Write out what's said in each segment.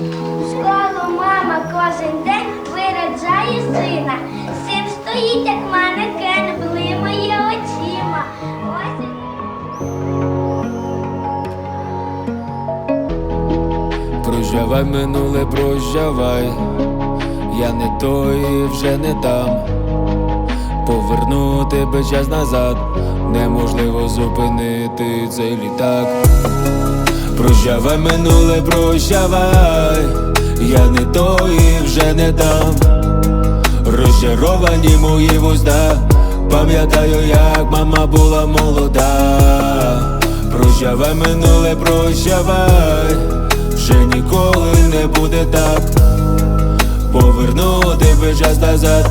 Школу мама кожен день виряджає сина. Син стоїть, як манекен, блимає очима. Ось Прощавай минуле, прощавай, я не той вже не дам. Поверну тебе час назад, неможливо зупинити цей літак. Прощавай минуле, прощавай, я не той і вже не дам. Розчаровані мої вузда, пам'ятаю, як мама була молода. Прощавай минуле, прощавай, вже ніколи не буде так. Повернути би час назад,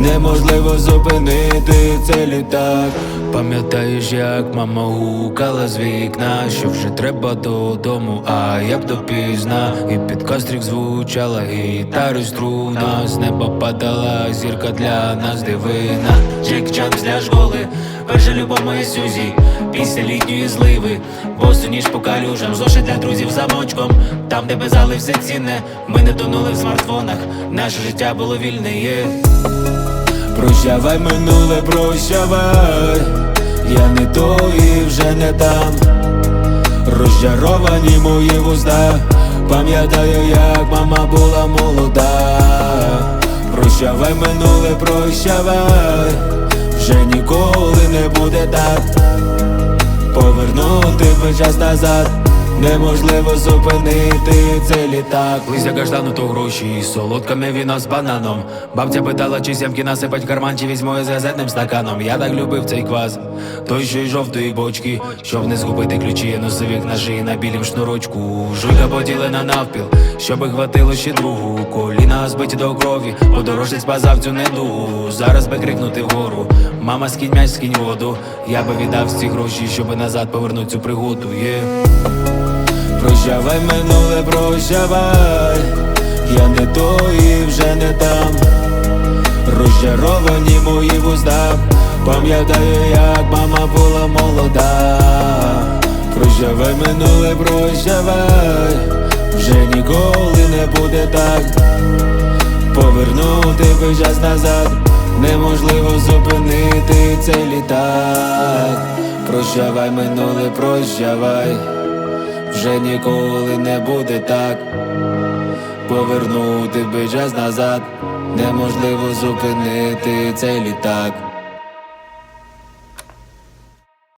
неможливо зупинити цей літак. Пам'ятаєш, як мама гукала з вікна, що вже треба додому, а я б допізна, і під кострик звучала гітари струна, з неба падала зірка для нас дивина. Джек Чан для школи, перша любов моєї Сюзі, після літньої зливи, босу ніж по калюжам, зошит для друзів замочком, там, де без зали все цінне, ми не тонули в смартфонах, наше життя було вільне є. Прощавай минуле, прощавай, я не той і вже не там. Розчаровані мої вузда, пам'ятаю, як мама була молода. Прощавай минуле, прощавай, вже ніколи не буде так. Повернути би час назад. Неможливо зупинити цей літак. Лися каштану то гроші, солодками віно з бананом. Бабця питала, чи сямки насипать карман, чи візьму з газетним стаканом. Я так любив цей квас, той що й жовтої бочки Щоб не згубити ключі, я носив їх на шиї на білім шнурочку. Жуйка поділена навпіл, щоби хватило ще другу. Коліна збиті до крові, подорожець базав цю недугу Зараз би крикнути вгору, мама скинь м'яч, скинь воду Я би віддав ці гроші, щоби назад повернути цю пригоду, є Прощавай минуле, прощавай, я не той вже не там. Розчаровані мої вузда, пам'ятаю, як мама була молода. Прощавай минуле, прощавай, вже ніколи не буде так. Повернути би час назад, неможливо зупинити цей літак. Прощавай минуле, прощавай вже ніколи не буде так. Повернути би час назад, неможливо зупинити цей літак.